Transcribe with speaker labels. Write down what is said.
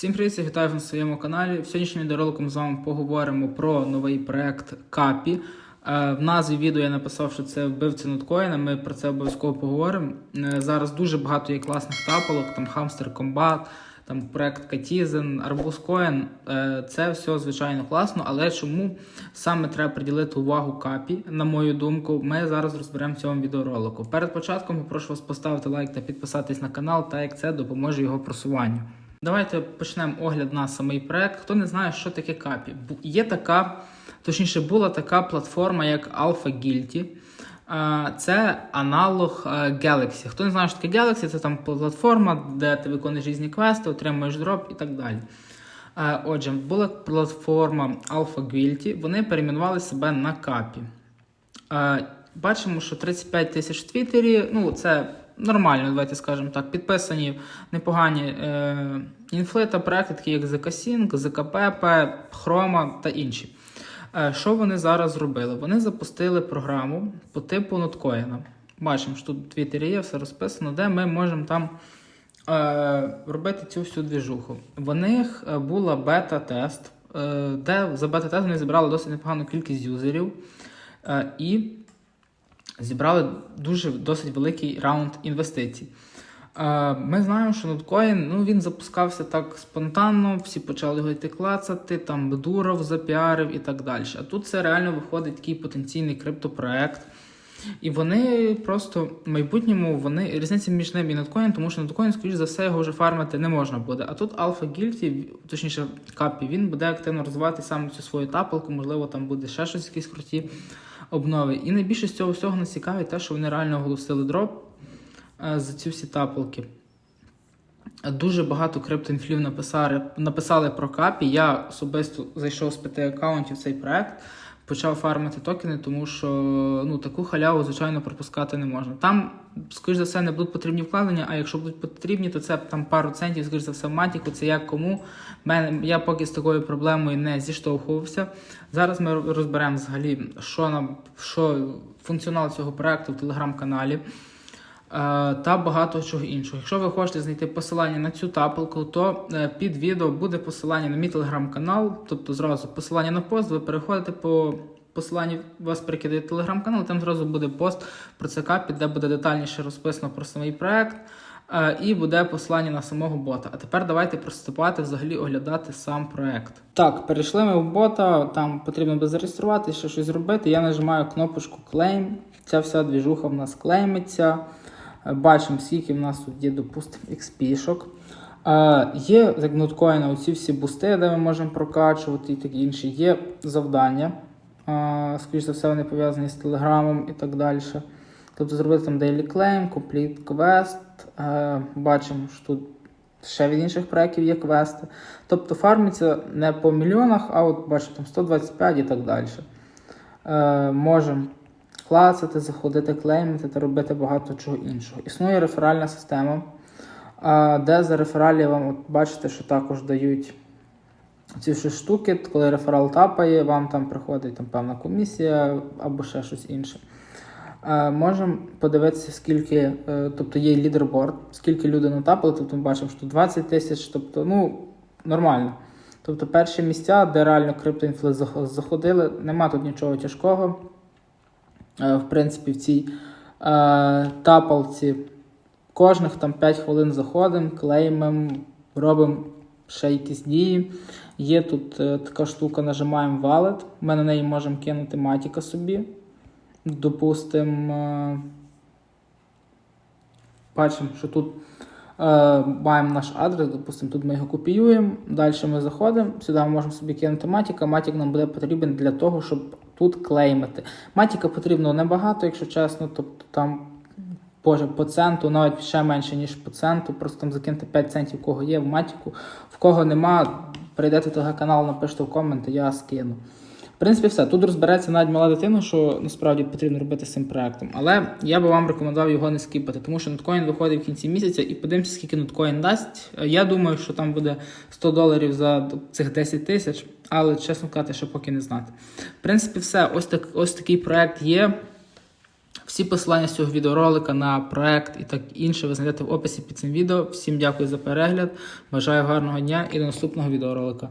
Speaker 1: Всім привіт, я вітаю вас на своєму каналі. В сьогоднішньому відеоролику з вами поговоримо про новий проект Капі. Е, В назві відео я написав, що це вбивці ноткоїна. Ми про це обов'язково поговоримо. Е, Зараз дуже багато є класних тапалок, там Hamster Combat, там проект Катізен, Арбуз. Е, Це все звичайно класно, але чому саме треба приділити увагу капі, на мою думку, ми зараз розберемо в цьому відеоролику. Перед початком попрошу вас поставити лайк та підписатись на канал, так як це допоможе його просуванню. Давайте почнемо огляд на самий проект. Хто не знає, що таке капі? Є така, точніше, була така платформа, як Alpha Guilty. Це аналог е, Galaxy. Хто не знає, що таке Galaxy, це там платформа, де ти виконуєш різні квести, отримуєш дроп і так далі. Е, Отже, була платформа Alpha Guilty, вони перейменували себе на капі. Е, Бачимо, що 35 тисяч в Твіттері, ну це нормально, давайте скажемо так. Підписані непогані е, інфли проекти, такі як ZK-Sync, ZKPP, Chroma та інші. Е, що вони зараз зробили? Вони запустили програму по типу ноткоїна. Бачимо, що тут в Твіттері є все розписано, де ми можемо там е, робити цю всю двіжуху. В них е, була бета-тест, е, де за бета-тест вони зібрали досить непогану кількість юзерів. Е, і зібрали дуже досить великий раунд інвестицій. Е, Ми знаємо, що ноткоін ну, він запускався так спонтанно, всі почали його йти клацати, там Дуров запіарив і так далі. А тут це реально виходить такий потенційний криптопроект. І вони просто в майбутньому вони різниця між ним і ноткоін, тому що ноткоін, скоріш за все, його вже фармити не можна буде. А тут Alpha Guilty, точніше капі, він буде активно розвивати саме цю свою тапалку, можливо, там буде ще щось якісь круті обнови. І найбільше з цього всього нас цікавить те, що вони реально оголосили дроп е, за ці всі тапалки. Дуже багато криптоінфлів написали, написали про капі. Я особисто зайшов з п'яти аккаунтів в цей проект, почав фармити токени, тому що ну, таку халяву, звичайно, пропускати не можна. Там, скоріш за все, не будуть потрібні вкладення, а якщо будуть потрібні, то це там пару центів, скоріш за все, в матіку, це як кому. Я поки з такою проблемою не зіштовхувався. Зараз ми розберемо взагалі, що нам що функціонал цього проекту в телеграм-каналі. Е, та багато чого іншого. Якщо ви хочете знайти посилання на цю тапелку, то е, під відео буде посилання на мій телеграм-канал, тобто зразу посилання на пост, ви переходите по посиланню, вас перекидає телеграм-канал, там зразу буде пост про це капі, де буде детальніше розписано про самий проект. е, І буде посилання на самого бота. А тепер давайте приступати взагалі оглядати сам проект. Так, перейшли ми в бота, там потрібно буде зареєструвати, ще щось зробити. Я нажимаю кнопочку Claim. Ця вся двіжуха в нас клеймиться. Бачимо, скільки в нас тут є, допустимо, XP-шок. Е, є як ноткоїна оці всі бусти, де ми можемо прокачувати і таке інше. Є завдання. Е, скоріш за все, вони пов'язані з телеграмом і так далі. Тобто зробити там Daily Claim, Complete Quest. Е, бачимо, що тут ще від інших проєктів є квести. Тобто фармиться не по мільйонах, а от бачимо там 125 і так далі. Можемо клацати, заходити, клеймити та робити багато чого іншого. Існує реферальна система, де за рефералі вам от бачите, що також дають ці всі штуки. Коли реферал тапає, вам там приходить там, певна комісія або ще щось інше. Можемо подивитися, скільки, е, тобто є лідерборд, скільки люди натапали, тобто ми бачимо, що 20 тисяч, тобто, ну, нормально. Тобто перші місця, де реально криптоінфли заходили, нема тут нічого тяжкого. Е, В принципі, в цій е, тапалці кожних там 5 хвилин заходимо, клеймимо, робимо ще якісь дії. Є тут е, така штука, нажимаємо Wallet. Ми на неї можемо кинути матіка собі. Допустимо, бачимо, що тут маємо наш адрес, допустимо, тут ми його копіюємо. Далі ми заходимо, сюди ми можемо собі кинути матіка. Матік нам буде потрібен для того, щоб тут клеймити. Матіка потрібно небагато, якщо чесно, тобто там Боже, по центу, навіть ще менше, ніж по центу. Просто там закиньте 5 центів, кого є в матіку. В кого нема, прийдете до канал, напишите в коменти, я скину. Принципі, все. Тут розбереться навіть мала дитина, що насправді потрібно робити з цим проектом. Але я би вам рекомендував його не скіпати, тому що ноткоін виходить в кінці місяця і подивимося, скільки ноткоін дасть. Я думаю, що там буде 100 доларів за цих 10 тисяч, але чесно казати, що поки не знати. В принципі, все. Ось так, ось такий проект є. Всі посилання з цього відеоролика на проект і так інше ви знайдете в описі під цим відео. Всім дякую за перегляд. Бажаю гарного дня і до наступного відеоролика.